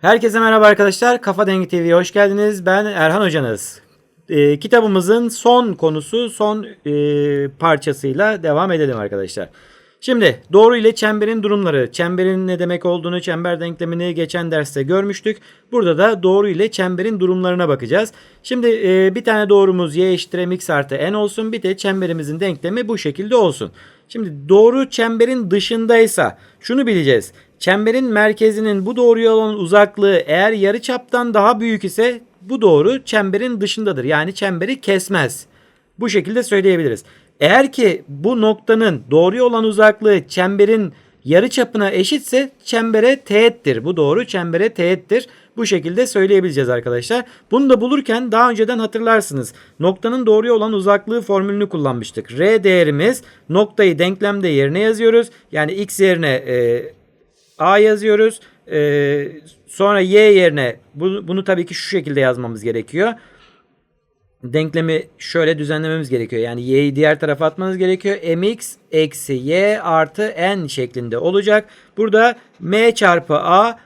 Herkese merhaba arkadaşlar. Kafa Dengi TV'ye hoş geldiniz. Ben Erhan Hocanız. Ee, kitabımızın son konusu, son e, parçasıyla devam edelim arkadaşlar. Şimdi doğru ile çemberin durumları, çemberin ne demek olduğunu, çember denklemini geçen derste görmüştük. Burada da doğru ile çemberin durumlarına bakacağız. Şimdi e, bir tane doğrumuz y eşittir mx artı n olsun. Bir de çemberimizin denklemi bu şekilde olsun. Şimdi doğru çemberin dışındaysa şunu bileceğiz. Çemberin merkezinin bu doğruya olan uzaklığı eğer yarıçaptan daha büyük ise bu doğru çemberin dışındadır. Yani çemberi kesmez. Bu şekilde söyleyebiliriz. Eğer ki bu noktanın doğruya olan uzaklığı çemberin yarı çapına eşitse çembere teğettir. Bu doğru çembere teğettir. Bu şekilde söyleyebileceğiz arkadaşlar. Bunu da bulurken daha önceden hatırlarsınız. Noktanın doğruya olan uzaklığı formülünü kullanmıştık. R değerimiz noktayı denklemde yerine yazıyoruz. Yani x yerine e, a yazıyoruz. E, sonra y yerine bunu, bunu tabii ki şu şekilde yazmamız gerekiyor denklemi şöyle düzenlememiz gerekiyor. Yani y'yi diğer tarafa atmanız gerekiyor. mx eksi y artı n şeklinde olacak. Burada m çarpı a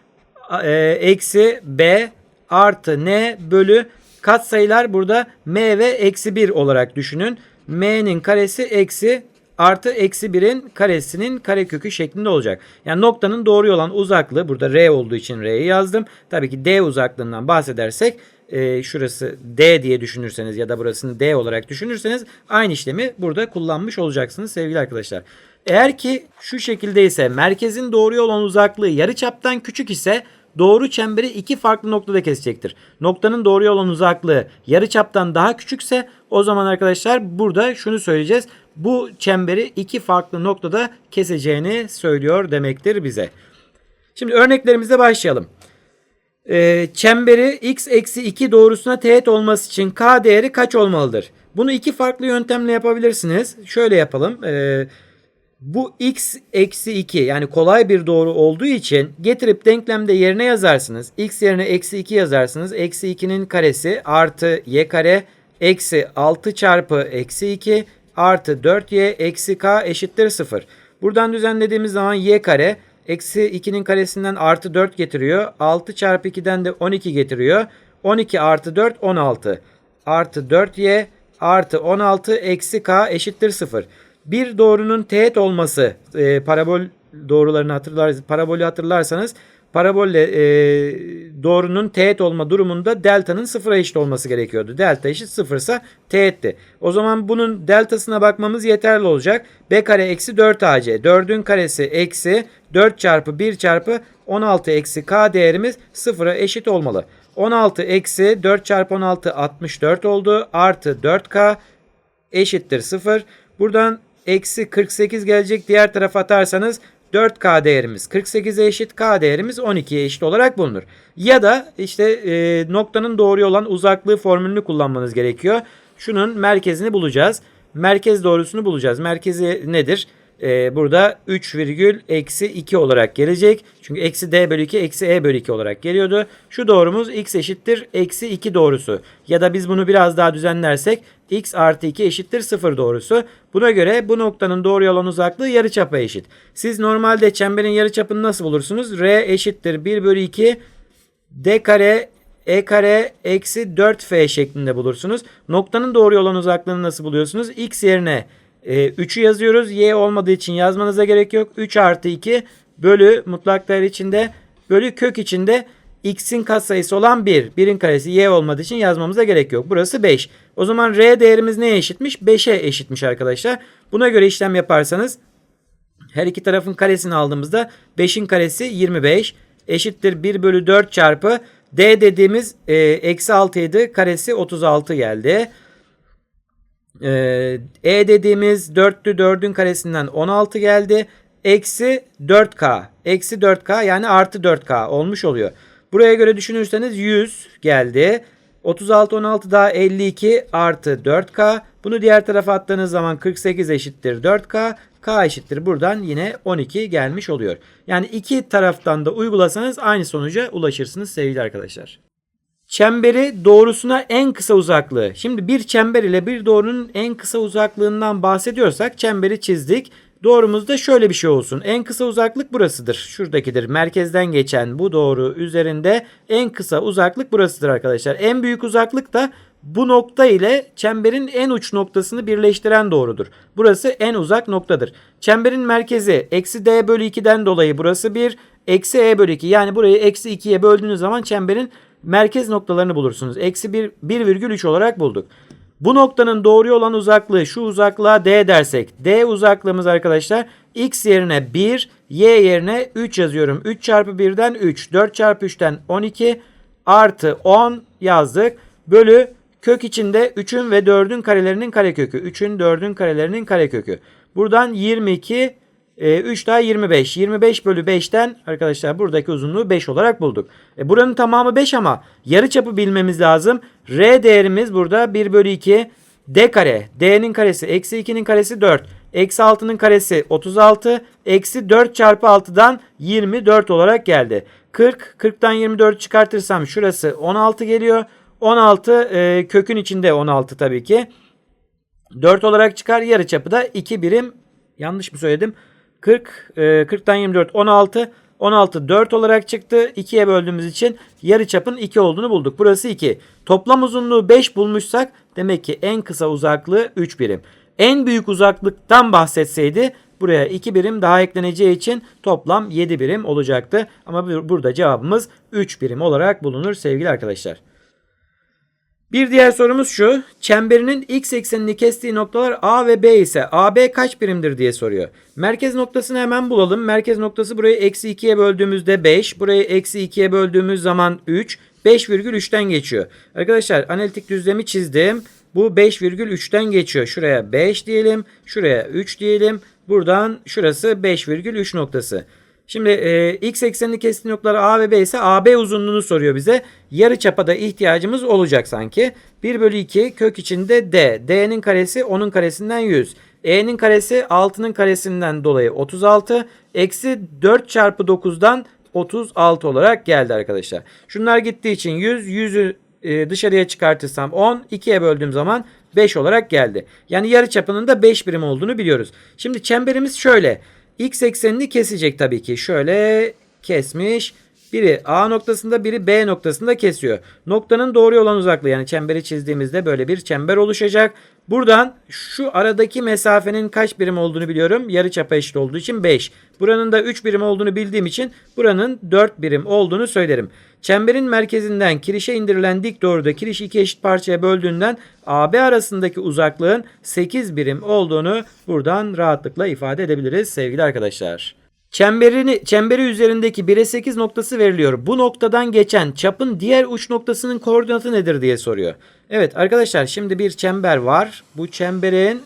e, eksi b artı n bölü katsayılar burada m ve eksi 1 olarak düşünün. m'nin karesi eksi artı eksi 1'in karesinin karekökü şeklinde olacak. Yani noktanın doğru olan uzaklığı burada r olduğu için r'yi yazdım. Tabii ki d uzaklığından bahsedersek e, şurası D diye düşünürseniz ya da burasını D olarak düşünürseniz aynı işlemi burada kullanmış olacaksınız sevgili arkadaşlar. Eğer ki şu şekilde ise merkezin doğruya olan uzaklığı yarıçaptan küçük ise doğru çemberi iki farklı noktada kesecektir. Noktanın doğruya olan uzaklığı yarıçaptan daha küçükse o zaman arkadaşlar burada şunu söyleyeceğiz. Bu çemberi iki farklı noktada keseceğini söylüyor demektir bize. Şimdi örneklerimize başlayalım. Ee, çemberi x eksi 2 doğrusuna teğet olması için k değeri kaç olmalıdır? Bunu iki farklı yöntemle yapabilirsiniz. Şöyle yapalım. Ee, bu x eksi 2 yani kolay bir doğru olduğu için getirip denklemde yerine yazarsınız. x yerine eksi 2 yazarsınız. Eksi 2'nin karesi artı y kare eksi 6 çarpı eksi 2 artı 4y eksi k eşittir 0. Buradan düzenlediğimiz zaman y kare Eksi 2'nin karesinden artı 4 getiriyor. 6 çarpı 2'den de 12 getiriyor. 12 artı 4 16. Artı 4y artı 16 eksi k eşittir 0. Bir doğrunun teğet olması e, parabol doğrularını hatırlar, parabolü hatırlarsanız parabolle e, doğrunun teğet olma durumunda delta'nın sıfıra eşit olması gerekiyordu. Delta eşit sıfırsa teğetti. O zaman bunun deltasına bakmamız yeterli olacak. B kare eksi 4 AC. 4'ün karesi eksi 4 çarpı 1 çarpı 16 eksi k değerimiz sıfıra eşit olmalı. 16 eksi 4 çarpı 16 64 oldu. Artı 4k eşittir 0. Buradan eksi 48 gelecek. Diğer tarafa atarsanız 4K değerimiz 48'e eşit, K değerimiz 12'ye eşit olarak bulunur. Ya da işte e, noktanın doğru olan uzaklığı formülünü kullanmanız gerekiyor. Şunun merkezini bulacağız. Merkez doğrusunu bulacağız. Merkezi nedir? Ee, burada 3 virgül eksi 2 olarak gelecek. Çünkü eksi d bölü 2 eksi e bölü 2 olarak geliyordu. Şu doğrumuz x eşittir eksi 2 doğrusu. Ya da biz bunu biraz daha düzenlersek x artı 2 eşittir 0 doğrusu. Buna göre bu noktanın doğru olan uzaklığı yarıçapa eşit. Siz normalde çemberin yarıçapını nasıl bulursunuz? r eşittir 1 bölü 2 d kare e kare eksi 4f şeklinde bulursunuz. Noktanın doğru olan uzaklığını nasıl buluyorsunuz? x yerine e, 3'ü yazıyoruz. Y olmadığı için yazmanıza gerek yok. 3 artı 2 bölü mutlak değer içinde bölü kök içinde x'in katsayısı olan 1. 1'in karesi y olmadığı için yazmamıza gerek yok. Burası 5. O zaman r değerimiz neye eşitmiş? 5'e eşitmiş arkadaşlar. Buna göre işlem yaparsanız her iki tarafın karesini aldığımızda 5'in karesi 25 eşittir 1 bölü 4 çarpı d dediğimiz e, eksi 6 idi. Karesi 36 geldi. Ee, e dediğimiz 4'lü 4'ün karesinden 16 geldi. Eksi 4K. Eksi 4K yani artı 4K olmuş oluyor. Buraya göre düşünürseniz 100 geldi. 36 16 daha 52 artı 4K. Bunu diğer tarafa attığınız zaman 48 eşittir 4K. K eşittir buradan yine 12 gelmiş oluyor. Yani iki taraftan da uygulasanız aynı sonuca ulaşırsınız sevgili arkadaşlar. Çemberi doğrusuna en kısa uzaklığı. Şimdi bir çember ile bir doğrunun en kısa uzaklığından bahsediyorsak çemberi çizdik. Doğrumuz da şöyle bir şey olsun. En kısa uzaklık burasıdır. Şuradakidir. Merkezden geçen bu doğru üzerinde en kısa uzaklık burasıdır arkadaşlar. En büyük uzaklık da bu nokta ile çemberin en uç noktasını birleştiren doğrudur. Burası en uzak noktadır. Çemberin merkezi eksi d bölü 2'den dolayı burası 1. Eksi e bölü 2 yani burayı eksi 2'ye böldüğünüz zaman çemberin merkez noktalarını bulursunuz. Eksi 1, 1,3 olarak bulduk. Bu noktanın doğru olan uzaklığı şu uzaklığa d dersek. D uzaklığımız arkadaşlar x yerine 1, y yerine 3 yazıyorum. 3 çarpı 1'den 3, 4 çarpı 3'ten 12 artı 10 yazdık. Bölü kök içinde 3'ün ve 4'ün karelerinin karekökü. 3'ün 4'ün karelerinin karekökü. Buradan 22 3 daha 25. 25 bölü 5'ten arkadaşlar buradaki uzunluğu 5 olarak bulduk. E, buranın tamamı 5 ama yarı çapı bilmemiz lazım. R değerimiz burada 1 bölü 2 D kare. D'nin karesi eksi 2'nin karesi 4. Eksi 6'nın karesi 36. Eksi 4 çarpı 6'dan 24 olarak geldi. 40. 40'tan 24 çıkartırsam şurası 16 geliyor. 16 e, kökün içinde 16 tabii ki. 4 olarak çıkar. Yarı çapı da 2 birim. Yanlış mı söyledim? 40, e, 40'tan 24, 16. 16 4 olarak çıktı. 2'ye böldüğümüz için yarı çapın 2 olduğunu bulduk. Burası 2. Toplam uzunluğu 5 bulmuşsak demek ki en kısa uzaklığı 3 birim. En büyük uzaklıktan bahsetseydi buraya 2 birim daha ekleneceği için toplam 7 birim olacaktı. Ama burada cevabımız 3 birim olarak bulunur sevgili arkadaşlar. Bir diğer sorumuz şu. Çemberinin x eksenini kestiği noktalar A ve B ise AB kaç birimdir diye soruyor. Merkez noktasını hemen bulalım. Merkez noktası burayı eksi 2'ye böldüğümüzde 5. Burayı eksi 2'ye böldüğümüz zaman 3. 5,3'ten geçiyor. Arkadaşlar analitik düzlemi çizdim. Bu 5,3'ten geçiyor. Şuraya 5 diyelim. Şuraya 3 diyelim. Buradan şurası 5,3 noktası. Şimdi e, x eksenini kestiği noktalar A ve B ise AB uzunluğunu soruyor bize. Yarı çapa da ihtiyacımız olacak sanki. 1 bölü 2 kök içinde D. D'nin karesi 10'un karesinden 100. E'nin karesi 6'nın karesinden dolayı 36. Eksi 4 çarpı 9'dan 36 olarak geldi arkadaşlar. Şunlar gittiği için 100. 100'ü e, dışarıya çıkartırsam 10. 2'ye böldüğüm zaman 5 olarak geldi. Yani yarı çapının da 5 birim olduğunu biliyoruz. Şimdi çemberimiz şöyle. X eksenini kesecek tabii ki. Şöyle kesmiş. Biri A noktasında biri B noktasında kesiyor. Noktanın doğru olan uzaklığı yani çemberi çizdiğimizde böyle bir çember oluşacak. Buradan şu aradaki mesafenin kaç birim olduğunu biliyorum. Yarı çapa eşit olduğu için 5. Buranın da 3 birim olduğunu bildiğim için buranın 4 birim olduğunu söylerim. Çemberin merkezinden kirişe indirilen dik doğruda kiriş iki eşit parçaya böldüğünden AB arasındaki uzaklığın 8 birim olduğunu buradan rahatlıkla ifade edebiliriz sevgili arkadaşlar. Çemberini, çemberi üzerindeki 1'e 8 noktası veriliyor. Bu noktadan geçen çapın diğer uç noktasının koordinatı nedir diye soruyor. Evet arkadaşlar şimdi bir çember var. Bu çemberin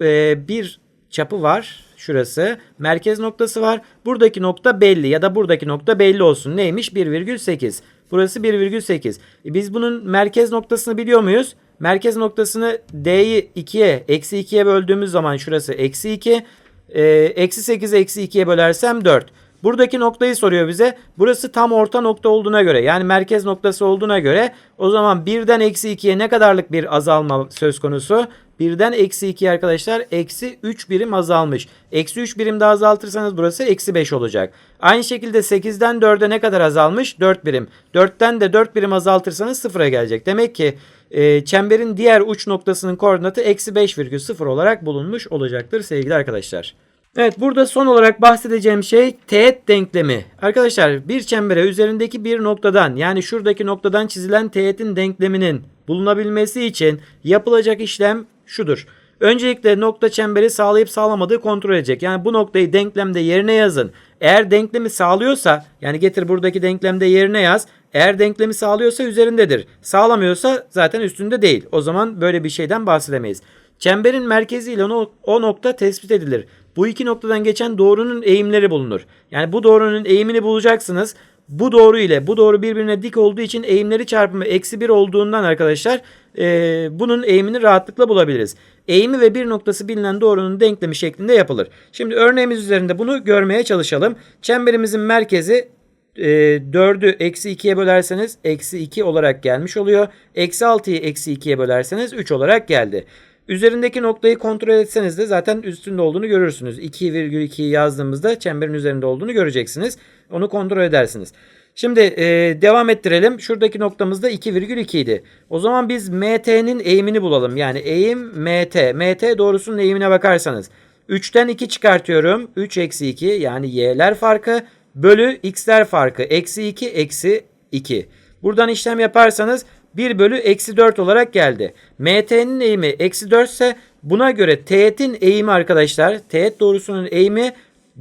e, bir çapı var. Şurası. Merkez noktası var. Buradaki nokta belli ya da buradaki nokta belli olsun. Neymiş? 1,8. Burası 1,8. E biz bunun merkez noktasını biliyor muyuz? Merkez noktasını D'yi 2'ye, eksi 2'ye böldüğümüz zaman şurası eksi 2. Eksi 8 eksi 2'ye bölersem 4. Buradaki noktayı soruyor bize. Burası tam orta nokta olduğuna göre yani merkez noktası olduğuna göre o zaman 1'den eksi 2'ye ne kadarlık bir azalma söz konusu? 1'den eksi 2 arkadaşlar eksi 3 birim azalmış. Eksi 3 birim daha azaltırsanız burası eksi 5 olacak. Aynı şekilde 8'den 4'e ne kadar azalmış? 4 birim. 4'ten de 4 birim azaltırsanız 0'a gelecek. Demek ki e, çemberin diğer uç noktasının koordinatı eksi 5,0 olarak bulunmuş olacaktır sevgili arkadaşlar. Evet burada son olarak bahsedeceğim şey teğet denklemi. Arkadaşlar bir çembere üzerindeki bir noktadan yani şuradaki noktadan çizilen teğetin denkleminin bulunabilmesi için yapılacak işlem şudur. Öncelikle nokta çemberi sağlayıp sağlamadığı kontrol edecek. Yani bu noktayı denklemde yerine yazın. Eğer denklemi sağlıyorsa yani getir buradaki denklemde yerine yaz. Eğer denklemi sağlıyorsa üzerindedir. Sağlamıyorsa zaten üstünde değil. O zaman böyle bir şeyden bahsedemeyiz. Çemberin merkeziyle o, o nokta tespit edilir. Bu iki noktadan geçen doğrunun eğimleri bulunur. Yani bu doğrunun eğimini bulacaksınız. Bu doğru ile bu doğru birbirine dik olduğu için eğimleri çarpımı eksi 1 olduğundan arkadaşlar e, bunun eğimini rahatlıkla bulabiliriz. Eğimi ve bir noktası bilinen doğrunun denklemi şeklinde yapılır. Şimdi örneğimiz üzerinde bunu görmeye çalışalım. Çemberimizin merkezi e, 4'ü eksi 2'ye bölerseniz eksi 2 olarak gelmiş oluyor. Eksi 6'yı eksi 2'ye bölerseniz 3 olarak geldi. Üzerindeki noktayı kontrol etseniz de zaten üstünde olduğunu görürsünüz. 2,2'yi yazdığımızda çemberin üzerinde olduğunu göreceksiniz. Onu kontrol edersiniz. Şimdi e, devam ettirelim. Şuradaki noktamız da 2,2 idi. O zaman biz MT'nin eğimini bulalım. Yani eğim MT. MT doğrusunun eğimine bakarsanız. 3'ten 2 çıkartıyorum. 3 eksi 2 yani y'ler farkı bölü x'ler farkı. Eksi 2 eksi 2. Buradan işlem yaparsanız 1 bölü eksi 4 olarak geldi. MT'nin eğimi eksi 4 ise buna göre teğetin eğimi arkadaşlar teğet doğrusunun eğimi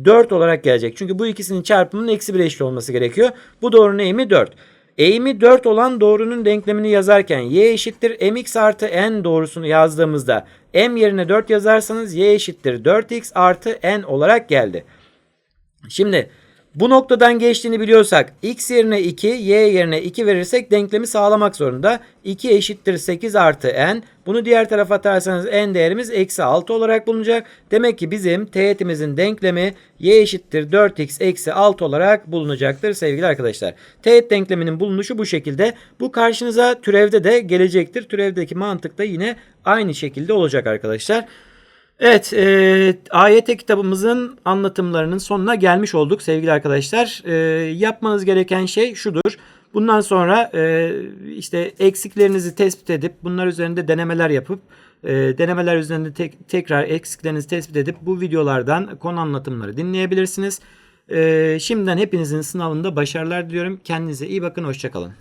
4 olarak gelecek. Çünkü bu ikisinin çarpımının eksi 1 eşit olması gerekiyor. Bu doğrunun eğimi 4. Eğimi 4 olan doğrunun denklemini yazarken y eşittir mx artı n doğrusunu yazdığımızda m yerine 4 yazarsanız y eşittir 4x artı n olarak geldi. Şimdi bu noktadan geçtiğini biliyorsak x yerine 2, y yerine 2 verirsek denklemi sağlamak zorunda. 2 eşittir 8 artı n. Bunu diğer tarafa atarsanız n değerimiz eksi 6 olarak bulunacak. Demek ki bizim teğetimizin denklemi y eşittir 4x eksi 6 olarak bulunacaktır sevgili arkadaşlar. Teğet denkleminin bulunuşu bu şekilde. Bu karşınıza türevde de gelecektir. Türevdeki mantık da yine aynı şekilde olacak arkadaşlar. Evet, e, AYT kitabımızın anlatımlarının sonuna gelmiş olduk sevgili arkadaşlar. E, yapmanız gereken şey şudur. Bundan sonra e, işte eksiklerinizi tespit edip bunlar üzerinde denemeler yapıp e, denemeler üzerinde tek, tekrar eksiklerinizi tespit edip bu videolardan konu anlatımları dinleyebilirsiniz. E, şimdiden hepinizin sınavında başarılar diliyorum. Kendinize iyi bakın, hoşçakalın.